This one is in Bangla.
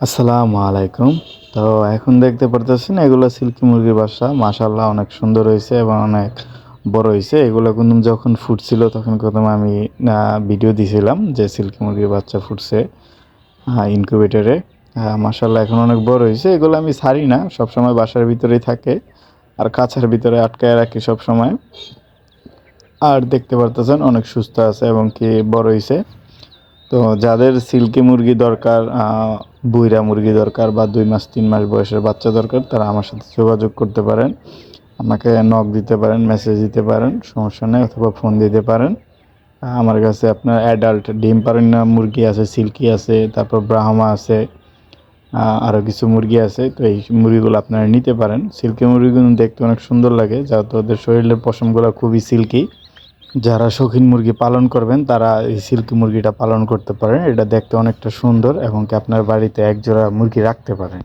আসসালামু আলাইকুম। তো এখন দেখতে পারতেছেন, এগুলো সিল্কি মুরগির বাসা। মাশাল্লাহ অনেক সুন্দর হয়েছে এবং অনেক বড় হয়েছে। এগুলো কিন্তু যখন ফুটছিল তখন প্রথমে আমি ভিডিও দিয়েছিলাম যে সিল্কি মুরগির বাচ্চা ফুটছে ইনকিউবেটরে মাশাল্লাহ এখন অনেক বড় হয়েছে। এগুলো আমি ছাড়ি না, সবসময় বাসার ভিতরেই থাকে। আর কাছের ভিতরে আটকায় রাখি সবসময়। আর দেখতে পারতেছেন অনেক সুস্থ আছে এবং কি বড় হয়েছে। তো যাদের সিল্কি মুরগি দরকার বুইরা মুরগি দরকার বা দুই মাস, তিন মাস বয়সের বাচ্চা দরকার, তারা আমার সাথে যোগাযোগ করতে পারেন। আমাকে নক দিতে পারেন মেসেজ দিতে পারেন, সমস্যা নেই, অথবা ফোন দিতে পারেন। আমার কাছে আপনার অ্যাডাল্ট ডিম পারেন মুরগি আছে, সিল্কি আছে, তারপর ব্রাহ্মা আছে আরও কিছু মুরগি আছে, তো এই মুরগিগুলো আপনারা নিতে পারেন। সিল্কি মুরগিগুলো দেখতে অনেক সুন্দর লাগে যেহেতু ওদের শরীরের পশমগুলো খুবই সিল্কি। যারা শৌখিন মুরগি পালন করবেন, তারা এই সিল্কি মুরগিটা পালন করতে পারেন। এটা দেখতে অনেকটা সুন্দর এবং কি আপনার বাড়িতে একজোড়া মুরগি রাখতে পারেন।